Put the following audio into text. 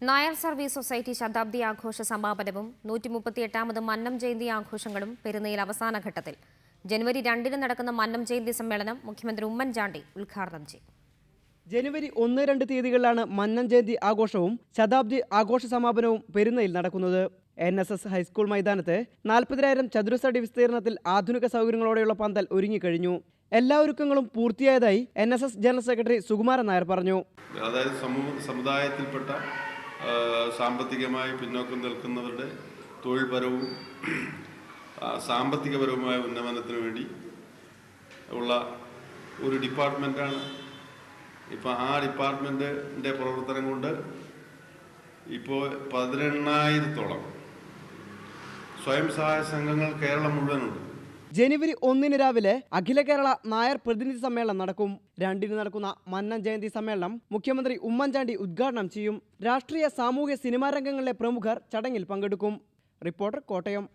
Nair service society ശതാബ്ദി ആഘോഷ സമാപനവും നൂറ്റി മുപ്പത്തിയെട്ടാമത് മന്നം ജയന്തി ആഘോഷങ്ങളും പെരുന്നയിൽ അവസാന ഘട്ടത്തിൽ. ജനുവരി രണ്ടിന് നടക്കുന്ന മന്നം ജയന്തി സമ്മേളനം മുഖ്യമന്ത്രി ഉമ്മൻചാണ്ടി ഉദ്ഘാടനം ചെയ്യും. ജനുവരി ഒന്ന് രണ്ട് തീയതികളിലാണ് മന്നം ജയന്തി ആഘോഷവും ശതാബ്ദി ആഘോഷ സമാപനവും പെരുന്നയിൽ നടക്കുന്നത്. എൻ എസ് എസ് ഹൈസ്കൂൾ മൈതാനത്ത് നാൽപ്പതിനായിരം ചതുരശ്രടി വിസ്തീർണത്തിൽ ആധുനിക സൗകര്യങ്ങളോടെയുള്ള പന്തൽ ഒരുങ്ങിക്കഴിഞ്ഞു. എല്ലാ ഒരുക്കങ്ങളും പൂർത്തിയായതായി N S S general secretary Sukumaran Nair പറഞ്ഞു. അതായത് സമൂഹ സമുദായത്തിൽപ്പെട്ട സാമ്പത്തികമായി പിന്നോക്കം നിൽക്കുന്നവരുടെ തൊഴിൽപരവും സാമ്പത്തികപരവുമായ ഉന്നമനത്തിന് വേണ്ടി ഉള്ള ഒരു ഡിപ്പാർട്ട്മെന്റാണ് ഇപ്പോൾ ആ ഡിപ്പാർട്ട്മെന്റിന്റെ പ്രവർത്തനം കൊണ്ട് ഇപ്പോൾ പതിനെണ്ണായിരത്തോളം സ്വയം സഹായ സംഘങ്ങൾ കേരളം മുഴുവനുണ്ട്. ജനുവരി ഒന്നിന് രാവിലെ അഖില കേരള നായർ പ്രതിനിധി സമ്മേളനം നടക്കും. രണ്ടിന് നടക്കുന്ന മന്നൻ ജയന്തി സമ്മേളനം മുഖ്യമന്ത്രി ഉമ്മൻചാണ്ടി ഉദ്ഘാടനം ചെയ്യും. രാഷ്ട്രീയ സാമൂഹ്യ സിനിമാ രംഗങ്ങളിലെ പ്രമുഖർ ചടങ്ങിൽ പങ്കെടുക്കും. റിപ്പോർട്ടർ കോട്ടയം.